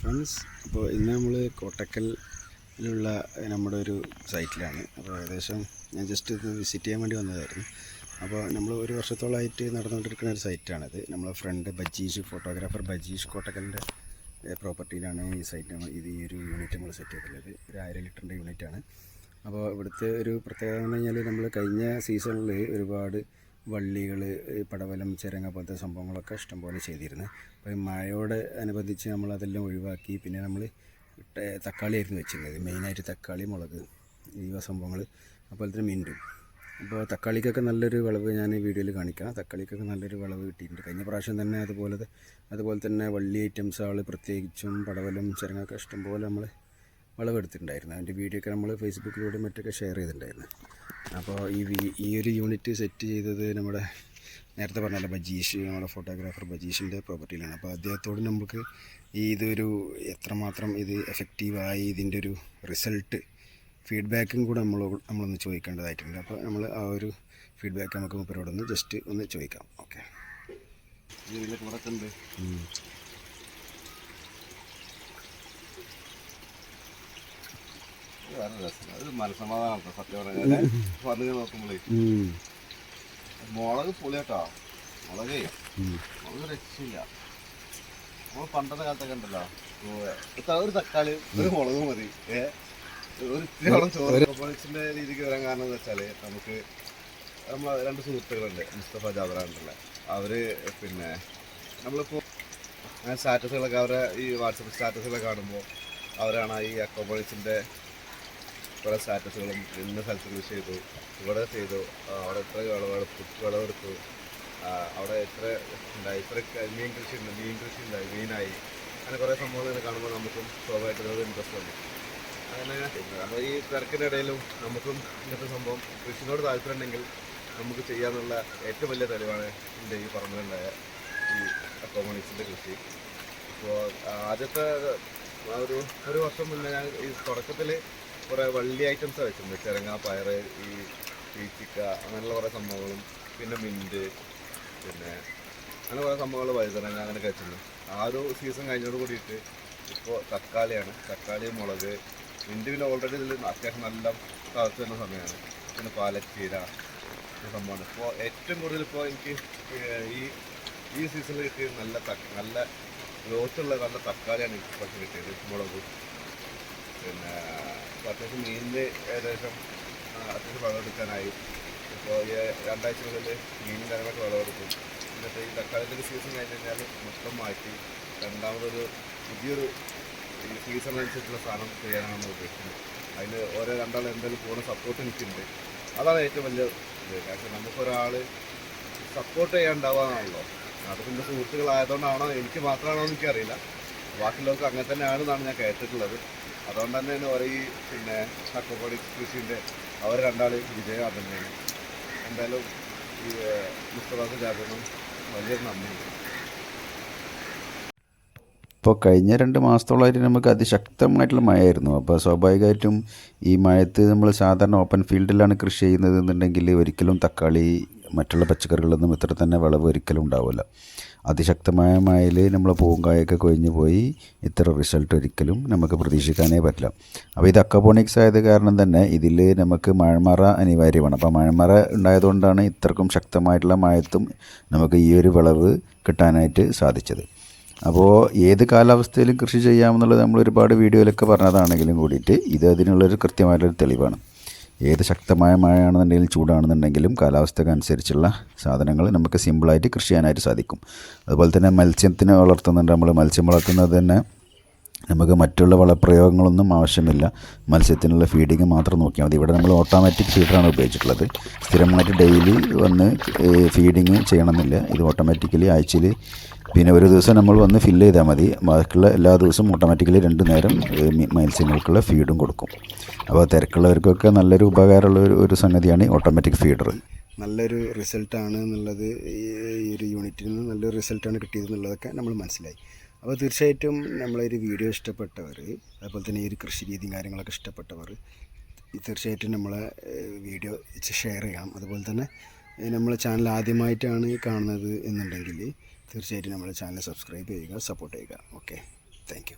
Friends അപ്പോൾ ഇന്ന് നമ്മൾ കോട്ടക്കലിലുള്ള നമ്മുടെ ഒരു സൈറ്റിലാണ്. അപ്പോൾ ഏകദേശം ഞാൻ ജസ്റ്റ് ഇത് വിസിറ്റ് ചെയ്യാൻ വേണ്ടി വന്നതായിരുന്നു. അപ്പോൾ നമ്മൾ ഒരു വർഷത്തോളമായിട്ട് നടന്നുകൊണ്ടിരിക്കുന്ന ഒരു സൈറ്റാണിത്. നമ്മളെ ഫ്രണ്ട് ബജീഷ് ഫോട്ടോഗ്രാഫർ ബജീഷ് കോട്ടക്കലിന്റെ പ്രോപ്പർട്ടിയിലാണ് ഈ സൈറ്റ് നമ്മൾ ഇത് ഈ ഒരു യൂണിറ്റ് നമ്മൾ സെറ്റ് ചെയ്തിട്ടുള്ളത്. ഒരു ആയിരം ലിറ്ററിന്റെ യൂണിറ്റാണ് അപ്പോൾ ഇവിടുത്തെ ഒരു പ്രത്യേകത എന്ന് പറഞ്ഞാൽ നമ്മൾ കഴിഞ്ഞ സീസണിൽ ഒരുപാട് വള്ളികൾ പടവലം ചിരങ്ങ പോലത്തെ സംഭവങ്ങളൊക്കെ ഇഷ്ടംപോലെ ചെയ്തിരുന്നു. അപ്പോൾ ഈ മഴയോട് അനുബന്ധിച്ച് നമ്മൾ അതെല്ലാം ഒഴിവാക്കി പിന്നെ നമ്മൾ തക്കാളിയായിരുന്നു വെച്ചിരുന്നത്. മെയിനായിട്ട് തക്കാളി മുളക് ഈ സംഭവങ്ങൾ അതുപോലെ തന്നെ മിന്റും അപ്പോൾ തക്കാളിക്കൊക്കെ നല്ലൊരു വിളവ് ഞാൻ വീഡിയോയിൽ കാണിക്കാം. തക്കാളിക്കൊക്കെ നല്ലൊരു വിളവ് കിട്ടിയിട്ടുണ്ട്. കഴിഞ്ഞ പ്രാവശ്യം തന്നെ അതുപോലെ അതുപോലെ തന്നെ വള്ളി ഐറ്റംസ് ഐറ്റംസുകൾ പ്രത്യേകിച്ചും പടവലം ചിരങ്ങൊക്കെ ഇഷ്ടംപോലെ നമ്മൾ വിളവെടുത്തിട്ടുണ്ടായിരുന്നു. അതിന്റെ വീഡിയോ ഒക്കെ നമ്മൾ ഫേസ്ബുക്കിലൂടെ മറ്റൊക്കെ ഷെയർ ചെയ്തിട്ടുണ്ടായിരുന്നു. അപ്പോൾ ഈ ഈ ഒരു യൂണിറ്റ് സെറ്റ് ചെയ്തത് നമ്മുടെ നേരത്തെ പറഞ്ഞല്ലോ ബജീഷ് നമ്മുടെ ഫോട്ടോഗ്രാഫർ ബജീഷിന്റെ പ്രോപ്പർട്ടിയിലാണ്. അപ്പോൾ അദ്ദേഹത്തോട് നമുക്ക് ഈ ഇതൊരു എത്രമാത്രം ഇത് എഫക്റ്റീവായി ഇതിന്റെ ഒരു റിസൾട്ട് ഫീഡ്ബാക്കും കൂടെ നമ്മൾ നമ്മളൊന്ന് ചോദിക്കേണ്ടതായിട്ടുണ്ട്. അപ്പോൾ നമ്മൾ ആ ഒരു ഫീഡ്ബാക്ക് നമുക്ക് മുപ്പരോടൊന്ന് ജസ്റ്റ് ഒന്ന് ചോദിക്കാം. ഓക്കെ. ഇതിൽ വേറെ രസം അത് മനസ്സമാധാനം സത്യം പറഞ്ഞാൽ വന്നു നോക്കുമ്പോഴേ മുളക് പൊളിയാട്ടോ. മുളകേ. മുളക് രക്ഷയില്ല. നമ്മൾ പണ്ടത്തെ കാലത്തൊക്കെ ഉണ്ടല്ലോ. ഒരു തക്കാളി ഒരു മുളക് മതി. ഒരു ഇത്തിരിയോളം ചോറ് കോപ്പണിക്സിന്റെ രീതിക്ക് വരാൻ കാരണം എന്ന് വെച്ചാൽ നമുക്ക് നമ്മൾ രണ്ട് സുഹൃത്തുക്കളുണ്ട് മുസ്തഫ ജാബറാണ്ടല്ലേ അവർ പിന്നെ നമ്മളിപ്പോ അങ്ങനെ സ്റ്റാറ്റസുകളൊക്കെ അവരെ ഈ വാട്സപ്പ് സ്റ്റാറ്റസുകളൊക്കെ കാണുമ്പോൾ അവരാണ് ഈ അക്കോപോളിക്സിന്റെ കുറേ സ്റ്റാറ്റസുകളും ഇന്ന സ്ഥലത്ത് കൃഷി ചെയ്തു. ഇവിടെ ചെയ്തു. അവിടെ ഇത്ര വിളവെടുത്തു. വിളവെടുത്തു അവിടെ എത്ര ഉണ്ടായി? ഇത്ര മീൻ കൃഷി ഉണ്ട്. മീൻ കൃഷി ഉണ്ടായി. മീനായി. അങ്ങനെ കുറേ സംഭവങ്ങൾ കാണുമ്പോൾ നമുക്കും സ്വാഭാവികമായിട്ടും ഒരു ഇൻട്രസ്റ്റ് ഉണ്ട് അങ്ങനെ അപ്പോൾ ഈ തിരക്കിന്റെ ഇടയിലും നമുക്കും ഇങ്ങനത്തെ സംഭവം കൃഷിനോട് താല്പര്യം ഉണ്ടെങ്കിൽ നമുക്ക് ചെയ്യാനുള്ള ഏറ്റവും വലിയ തെളിവാണ് എന്റെ ഈ പറമ്പിലുണ്ടായ ഈ അക്കോമണിക്സിന്റെ കൃഷി. ഇപ്പോൾ ആദ്യത്തെ ഒരു ഒരു വർഷം മുന്നേ ഞാൻ ഈ തുടക്കത്തിൽ കുറേ വള്ളി ഐറ്റംസ് വെച്ചിട്ടുണ്ട്. ചിരങ്ങ പയർ ഈ പീച്ചിക്ക അങ്ങനെയുള്ള കുറേ സംഭവങ്ങളും. പിന്നെ മിന്റ് പിന്നെ അങ്ങനെ കുറേ സംഭവങ്ങൾ വഴുതനങ്ങ അങ്ങനെയൊക്കെ വെച്ചിട്ടുണ്ട്. ആ ഒരു സീസൺ കഴിഞ്ഞോട് കൂടിയിട്ട് ഇപ്പോൾ തക്കാളിയാണ്. തക്കാളി മുളക് മിന്റ് പിന്നെ ഓൾറെഡി ഇതിൽ അത്യാവശ്യം നല്ല കാലത്ത് വരുന്ന സമയമാണ്. പിന്നെ പാലച്ചീര സംഭവമാണ്. ഇപ്പോൾ ഏറ്റവും കൂടുതൽ ഇപ്പോൾ എനിക്ക് ഈ ഈ സീസണിൽ കിട്ടിയത് നല്ല നല്ല ഗ്രോത്തുള്ള നല്ല തക്കാളിയാണ് എനിക്ക് കുറച്ച് കിട്ടിയത്. മുളക്. പിന്നെ അത്യാവശ്യം മീനിന്റെ ഏകദേശം അത്യാവശ്യം വിളവെടുക്കാനായി ഇപ്പോൾ ഈ രണ്ടാഴ്ച മുതൽ മീനും കാര്യങ്ങളൊക്കെ വിളവെടുക്കും എന്നിട്ട് ഈ തക്കാളിന്റെ സീസൺ കഴിഞ്ഞ് കഴിഞ്ഞാൽ മൊത്തം മാറ്റി രണ്ടാമതൊരു പുതിയൊരു സീസൺ അനുസരിച്ചുള്ള സാധനം ചെയ്യാനാണ് നമ്മൾ ഉദ്ദേശിക്കുന്നത്. അതിൽ ഓരോ രണ്ടാൾ എന്തായാലും പൂർണ സപ്പോർട്ട് എനിക്കുണ്ട്. അതാണ് ഏറ്റവും വലിയ ഇത്. കാരണം നമുക്കൊരാൾ സപ്പോർട്ട് ചെയ്യാൻ ഉണ്ടാവാന്നാണല്ലോ അത് പിന്നെ സുഹൃത്തുക്കളായതുകൊണ്ടാണോ എനിക്ക് മാത്രമാണോ എനിക്കറിയില്ല. ബാക്കിയുള്ളവർക്ക് അങ്ങനെ തന്നെയാണെന്നാണ് ഞാൻ കേട്ടിട്ടുള്ളത്. അതുകൊണ്ട് തന്നെയാണ് അവർ ഈ പിന്നെ ചക്കപ്പൊടി കൃഷിന്റെ അവർ രണ്ടാളും വിജയം തന്നെയാണ് എന്തായാലും ഈ മുസ്തഫാസ് ജാബിനും വലിയൊരു നന്ദിയുണ്ട് ഇപ്പോൾ കഴിഞ്ഞ രണ്ട് മാസത്തോളമായിട്ട് നമുക്ക് അതിശക്തമായിട്ടുള്ള മഴയായിരുന്നു. അപ്പോൾ സ്വാഭാവികമായിട്ടും ഈ മഴയത്ത് നമ്മൾ സാധാരണ ഓപ്പൺ ഫീൽഡിലാണ് കൃഷി ചെയ്യുന്നത് എന്നുണ്ടെങ്കിൽ ഒരിക്കലും തക്കാളി മറ്റുള്ള പച്ചക്കറികളൊന്നും ഇത്ര തന്നെ വിളവ് ഒരിക്കലും ഉണ്ടാവില്ല. അതിശക്തമായ മഴയിൽ നമ്മൾ പൂങ്കായൊക്കെ കൊഴിഞ്ഞു പോയി ഇത്ര റിസൾട്ട് ഒരിക്കലും നമുക്ക് പ്രതീക്ഷിക്കാനേ പറ്റില്ല. അപ്പോൾ ഇത് അക്കബോണിക്സ് ആയത് കാരണം തന്നെ ഇതിൽ നമുക്ക് മഴമറ അനിവാര്യമാണ്. അപ്പോൾ മഴമറ ഉണ്ടായതുകൊണ്ടാണ് ഇത്രക്കും ശക്തമായിട്ടുള്ള മായത്തും നമുക്ക് ഈ ഒരു വിളവ് കിട്ടാനായിട്ട് സാധിച്ചത്. അപ്പോൾ ഏത് കാലാവസ്ഥയിലും കൃഷി ചെയ്യാമെന്നുള്ളത് നമ്മൾ ഒരുപാട് വീഡിയോയിലൊക്കെ പറഞ്ഞതാണെങ്കിലും കൂടിയിട്ട് ഇത് അതിനുള്ളൊരു കൃത്യമായിട്ടൊരു തെളിവാണ്. ഏത് ശക്തമായ മഴയാണെന്നുണ്ടെങ്കിലും ചൂടാണെന്നുണ്ടെങ്കിലും കാലാവസ്ഥക്ക് അനുസരിച്ചുള്ള സാധനങ്ങൾ നമുക്ക് സിമ്പിളായിട്ട് കൃഷി ചെയ്യാനായിട്ട് സാധിക്കും. അതുപോലെ തന്നെ മത്സ്യത്തിനെ വളർത്തുന്നുണ്ട്. നമ്മൾ മത്സ്യം വളർത്തുന്നത് തന്നെ നമുക്ക് മറ്റുള്ള വളപ്രയോഗങ്ങളൊന്നും ആവശ്യമില്ല. മത്സ്യത്തിനുള്ള ഫീഡിങ് മാത്രം നോക്കിയാൽ മതി. ഇവിടെ നമ്മൾ ഓട്ടോമാറ്റിക് ഫീഡറാണ് ഉപയോഗിച്ചിട്ടുള്ളത്. സ്ഥിരമായിട്ട് ഡെയിലി വന്ന് ഫീഡിങ് ചെയ്യണമെന്നില്ല. ഇത് ഓട്ടോമാറ്റിക്കലി ആഴ്ചയിൽ പിന്നെ ഒരു ദിവസം നമ്മൾ വന്ന് ഫില്ല് ചെയ്താൽ മതി. ബാക്കിയുള്ള എല്ലാ ദിവസവും ഓട്ടോമാറ്റിക്കലി രണ്ട് നേരം മത്സ്യങ്ങൾക്കുള്ള ഫീഡും കൊടുക്കും. അപ്പോൾ തിരക്കുള്ളവർക്കൊക്കെ നല്ലൊരു ഉപകാരമുള്ള ഒരു ഒരു സംഗതിയാണ് ഈ ഓട്ടോമാറ്റിക് ഫീഡർ നല്ലൊരു റിസൾട്ടാണ് എന്നുള്ളത് ഈ ഒരു യൂണിറ്റിൽ നിന്ന് നല്ലൊരു റിസൾട്ടാണ് കിട്ടിയത് എന്നുള്ളതൊക്കെ നമ്മൾ മനസ്സിലായി. അപ്പോൾ തീർച്ചയായിട്ടും നമ്മളൊരു വീഡിയോ ഇഷ്ടപ്പെട്ടവർ അതുപോലെ തന്നെ ഈ ഒരു കൃഷി രീതിയും കാര്യങ്ങളൊക്കെ ഇഷ്ടപ്പെട്ടവർ തീർച്ചയായിട്ടും നമ്മളെ വീഡിയോ ഷെയർ ചെയ്യണം. അതുപോലെ തന്നെ നമ്മളെ ചാനൽ ആദ്യമായിട്ടാണ് കാണുന്നത് എന്നുണ്ടെങ്കിൽ തീർച്ചയായിട്ടും നമ്മുടെ ചാനൽ സബ്സ്ക്രൈബ് ചെയ്യുക സപ്പോർട്ട് ചെയ്യുക. Okay thank